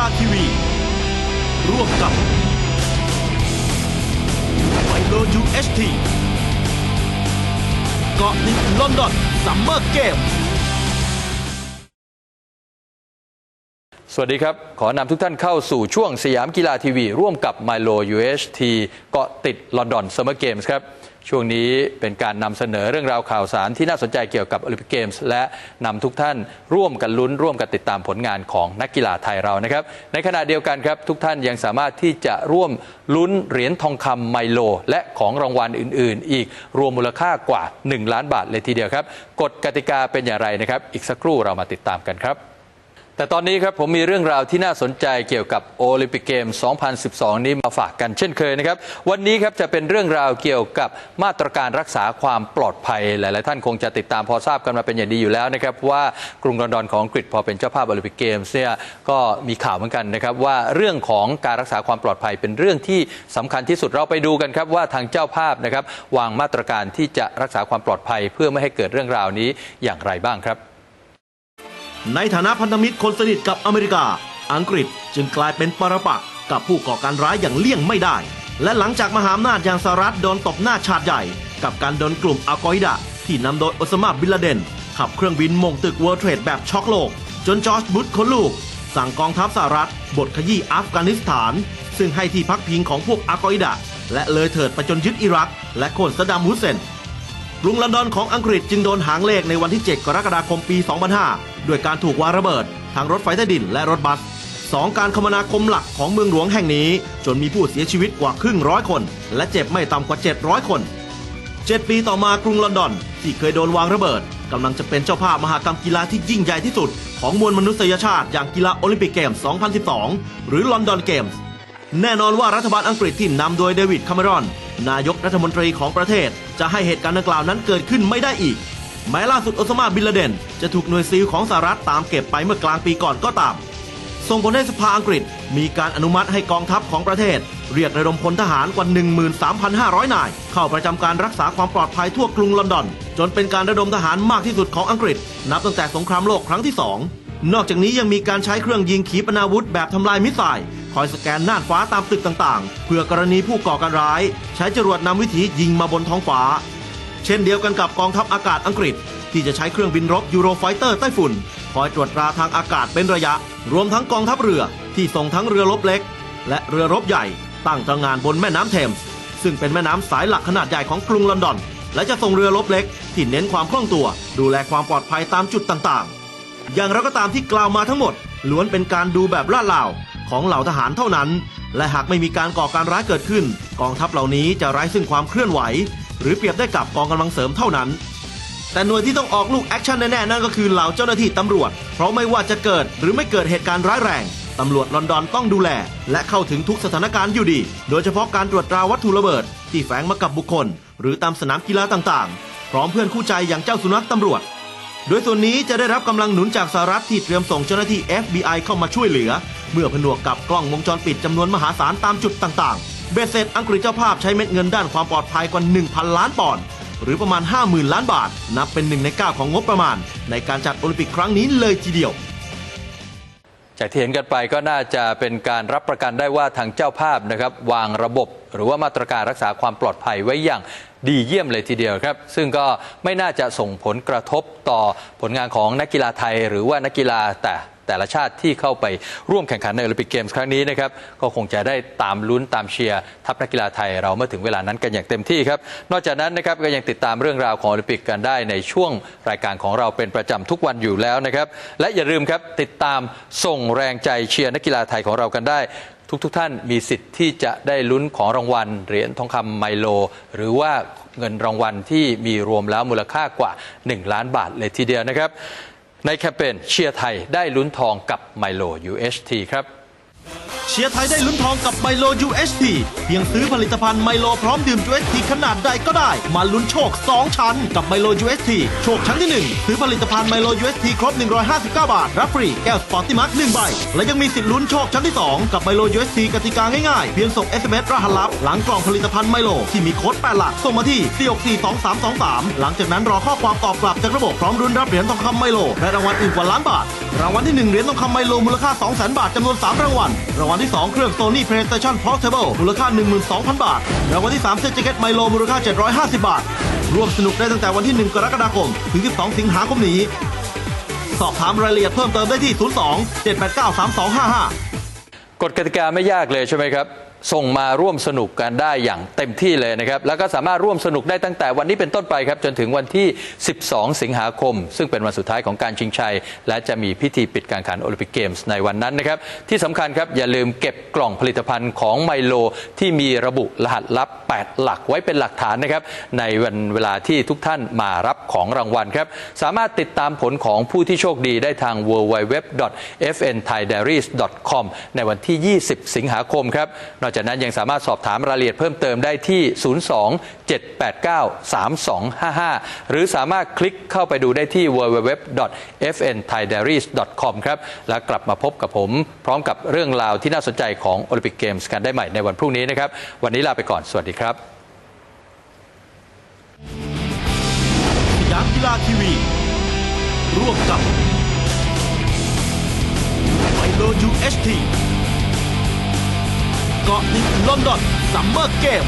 ฬาทีวี ร่วมกับไมโล UHT เกาะติดลอนดอนซัมเมอร์เกมสวัสดีครับ ขอนำทุกท่านเข้าสู่ช่วงสยามกีฬาทีวี ร่วมกับ Milo UHT เกาะติดลอนดอนซัมเมอร์เกมส์ครับ ช่วงนี้เป็นการนำเสนอเรื่องราวข่าวสารที่น่าสนใจเกี่ยวกับโอลิมปิกเกมส์และนำทุกท่านร่วมกันลุ้น ร่วมกันติดตามผลงานของนักกีฬาไทยเรานะครับ ในขณะเดียวกันครับ ทุกท่านยังสามารถที่จะร่วมลุ้นเหรียญทองคำไมโล และของรางวัลอื่น ๆ อีกรวมมูลค่ากว่า 1 ล้านบาทเลยทีเดียวครับกฎกติกาเป็นอย่างไรนะครับ อีกสักครู่เรามาติดตามกันครับ แต่ตอนนี้ครับผมมีเรื่องราวที่น่าสนใจเกี่ยวกับโอลิมปิกเกม 2012 นี้มาฝากกันเช่นเคยนะครับ วันนี้ครับจะเป็นเรื่องราวเกี่ยวกับมาตรการรักษาความปลอดภัย หลาย ๆ ท่านคงจะติดตามพอทราบกันมาเป็นอย่างดีอยู่แล้วนะครับ ว่ากรุงลอนดอนของอังกฤษพอเป็นเจ้าภาพโอลิมปิกเกมส์เนี่ยก็มีข่าวเหมือนกันนะครับว่าเรื่องของการรักษาความปลอดภัยเป็นเรื่องที่สำคัญที่สุดเราไปดูกันครับว่าทางเจ้าภาพนะครับวางมาตรการที่จะรักษาความปลอดภัย เพื่อไม่ให้เกิดเรื่องราวนี้อย่างไรบ้างครับ ในฐานะพันธมิตรคนสนิทกับอเมริกา อังกฤษจึงกลายเป็นปรปักษ์กับผู้ก่อการร้ายอย่างเลี่ยงไม่ได้ และหลังจากมหาอำนาจอย่างสหรัฐโดนตบหน้าชาติใหญ่ กับการโดนกลุ่มอัลกออิดะที่นำโดยอซามาบินลาเดน ขับเครื่องบินมงตึก World Trade แบบช็อกโลก จนจอร์จบุชคนลูก สั่งกองทัพสหรัฐ บทขยี้อัฟกานิสถาน ซึ่งให้ที่พักพิงของพวกอัลกออิดะและเลยเถิดไปจนยึดอิรัก และโค่นซดดัมฮุสเซนกรุงลอนดอนของอังกฤษจึงโดนหางเลขในวันที่ 7 กรกฎาคมปี 2005 ด้วยการถูกวางระเบิดทางรถไฟใต้ดินและรถบัสสองการคมนาคมหลักของเมืองหลวงแห่งนี้ จนมีผู้เสียชีวิตกว่าครึ่งร้อยคน และเจ็บไม่ต่ำกว่า 700 คน 7 ปีต่อมากรุงลอนดอน ที่เคยโดนวางระเบิดกำลังจะเป็นเจ้าภาพมหากรรมกีฬาที่ยิ่งใหญ่ที่สุด ของมวลมนุษยชาติอย่างกีฬาโอลิมปิกเกมส์2012 หรือลอนดอนเกมส์แน่นอนว่ารัฐบาลอังกฤษที่นำโดยเดวิดคาเมรอน นายกรัฐมนตรีของประเทศ จะให้เหตุการณ์ดังกล่าวนั้นเกิดขึ้นไม่ได้อีก แม้ล่าสุดโอซามาบินลาเดน จะถูกหน่วยซีลของสหรัฐตามเก็บไปเมื่อกลางปีก่อนก็ตาม ส่งผลให้สภาอังกฤษมีการอนุมัติให้กองทัพของประเทศ เรียกระดมพลทหารกว่า 13,500 นาย เข้าประจำการรักษาความปลอดภัยทั่วกรุงลอนดอน จนเป็นการระดมทหารมากที่สุดของอังกฤษ นับตั้งแต่สงครามโลกครั้งที่2นอกจากนี้ยังมีการใช้เครื่องยิงขีปนาวุธแบบทำลายมิสไซล์คอยสแกนน่านฟ้าตามตึกต่างๆ เพื่อกรณีผู้ก่อการร้าย ใช้จรวดนำวิถียิงมาบนท้องฟ้า เช่นเดียวกันกับกองทัพอากาศอังกฤษ ที่จะใช้เครื่องบินรบยูโรไฟเตอร์ไต้ฝุ่น คอยตรวจตราทางอากาศเป็นระยะ รวมทั้งกองทัพเรือที่ส่งทั้งเรือรบเล็ก และเรือรบใหญ่ตั้งตระงานบนแม่น้ำเทมส์ซึ่งเป็นแม่น้ำสายหลักขนาดใหญ่ของกรุงลอนดอน และจะส่งเรือรบเล็ก ที่เน้นความคล่องตัว ดูแลความปลอดภัยตามจุดต่างๆ อย่างไรก็ตามที่กล่าวมาทั้งหมด ล้วนเป็นการดูแบบลาดลาวของเหล่าทหารเท่านั้น และหากไม่มีการก่อการร้ายเกิดขึ้น กองทัพเหล่านี้จะไร้ซึ่งความเคลื่อนไหว หรือเปรียบได้กับกองกำลังเสริมเท่านั้น แต่หน่วยที่ต้องออกลูกแอคชั่นแน่ๆนั่นก็คือเหล่าเจ้าหน้าที่ตำรวจ เพราะไม่ว่าจะเกิดหรือไม่เกิดเหตุการณ์ร้ายแรงตำรวจลอนดอนต้องดูแล และเข้าถึงทุกสถานการณ์อยู่ดี โดยเฉพาะการตรวจตราวัตถุระเบิด ที่แฝงมากับบุคคล หรือตามสนามกีฬาต่างๆ พร้อมเพื่อนคู่ใจอย่างเจ้าสุนัขตำรวจ โดยส่วนนี้จะได้รับกำลังหนุนจากสหรัฐที่เตรียมส่งเจ้าหน้าที่ FBI เข้ามาช่วยเหลือ เมื่อผนวกกับกล้องวงจรปิดจำนวนมหาศาลตามจุดต่างๆ เบสเซตอังกฤษเจ้าภาพใช้เม็ดเงินด้านความปลอดภัยกว่า 1,000 ล้านปอนด์หรือประมาณ 50,000 ล้านบาท นับเป็นหนึ่งใน 9 ของงบประมาณ ในการจัดโอลิมปิกครั้งนี้เลยทีเดียว จากที่เห็นกันไปก็น่าจะเป็นการรับประกันได้ว่าทางเจ้าภาพนะครับวางระบบหรือว่ามาตรการรักษาความปลอดภัยไว้อย่างดีเยี่ยมเลยทีเดียวครับ ซึ่งก็ไม่น่าจะส่งผลกระทบต่อผลงานของนักกีฬาไทย หรือว่านักกีฬาแต่ แต่ละชาติที่เข้าไปร่วมแข่งขันในโอลิมปิกเกมส์ครั้งนี้นะครับก็คงจะได้ตามลุ้นตามเชียร์ทัพนักกีฬาไทยเราเมื่อถึงเวลานั้นกันอย่างเต็มที่ครับนอกจากนั้นนะครับก็ยังติดตามเรื่องราวของโอลิมปิกกันได้ในช่วงรายการของเราเป็นประจำทุกวันอยู่แล้วนะครับและอย่าลืมครับติดตามส่งแรงใจเชียร์นักกีฬาไทยของเรากันได้ทุกๆทท่านมีสิทธิ์ที่จะได้ลุ้นของรางวัลเหรียญทองคำไมโล หรือว่าเงินรางวัลที่มีรวมแล้วมูลค่ากว่า 1 ล้านบาทเลยทีเดียวนะครับ ในแคมเปญเชียร์ไทยได้ลุ้นทองกับไมโล UHT ครับ เชียร์ไทยได้ลุ้นทองกับไมโล UHT เพียงซื้อผลิตภัณฑ์ไมโลพร้อมดื่ม UHT ขนาดใดก็ได้ มาลุ้นโชค 2 ชั้นกับไมโล UHT โชคชั้นที่ 1 ซื้อผลิตภัณฑ์ไมโล UHT ครบ 159 บาท รับฟรีแก้วสปอร์ติมัก1ใบ และยังมีสิทธิ์ลุ้นโชคชั้นที่ 2 กับไมโล UHT กติกาง่ายๆ เพียงส่ง SMS รหัสลับ หลังกล่องผลิตภัณฑ์ไมโลที่มีโค้ด8หลักส่งมาที่4642323 หลังจากนั้นรอข้อความตอบกลับจากระบบพร้อมรุนรับเหรียญทองคำไมโลและรางวัลอื่นกว่าล้านบาทรางวัลที่ 1 เหรียญทองคำไมโลมูลค่า 200,000 บาทจำนวน 3 รางวัล รางวัลที่ 2 เครื่อง Sony PlayStation Portable มูลค่า 12,000 บาท รางวัลที่ 3 เสื้อแจ็คเก็ตไมโลมูลค่า 750 บาท ร่วมสนุกได้ตั้งแต่วันที่ 1 กรกฎาคม ถึง 12 สิงหาคมนี้ สอบถามรายละเอียดเพิ่มเติมได้ที่ 02 789 3255 กฎกติกาไม่ยากเลยใช่ไหมครับ ส่งมาร่วมสนุกกันได้อย่างเต็มที่เลยนะครับ แล้วก็สามารถร่วมสนุกได้ตั้งแต่วันนี้เป็นต้นไปครับ จนถึงวันที่ 12 สิงหาคม ซึ่งเป็นวันสุดท้ายของการชิงชัย และจะมีพิธีปิดการแข่งขันโอลิมปิกเกมส์ในวันนั้นนะครับ ที่สำคัญครับ อย่าลืมเก็บกล่องผลิตภัณฑ์ของไมโล ที่มีระบุรหัสลับ 8 หลักไว้เป็นหลักฐานนะครับ ในวันเวลาที่ทุกท่านมารับของรางวัลครับสามารถติดตามผลของผู้ที่โชคดีได้ทาง www.fnthaidiaries.com ในวันที่ 20 สิงหาคมครับนอกจากนั้นยังสามารถสอบถามรายละเอียดเพิ่มเติมได้ที่ 02-789-3255 หรือสามารถคลิกเข้าไปดูได้ที่ www.fnthaidiaries.com ครับ และกลับมาพบกับผม พร้อมกับเรื่องราวที่น่าสนใจของโอลิมปิกเกมส์กันได้ใหม่ในวันพรุ่งนี้นะครับ วันนี้ลาไปก่อน สวัสดีครับสยามกีฬาทีวี ร่วมกับไมโล UHT เกาะติดลอนดอนซัมเมอร์เกม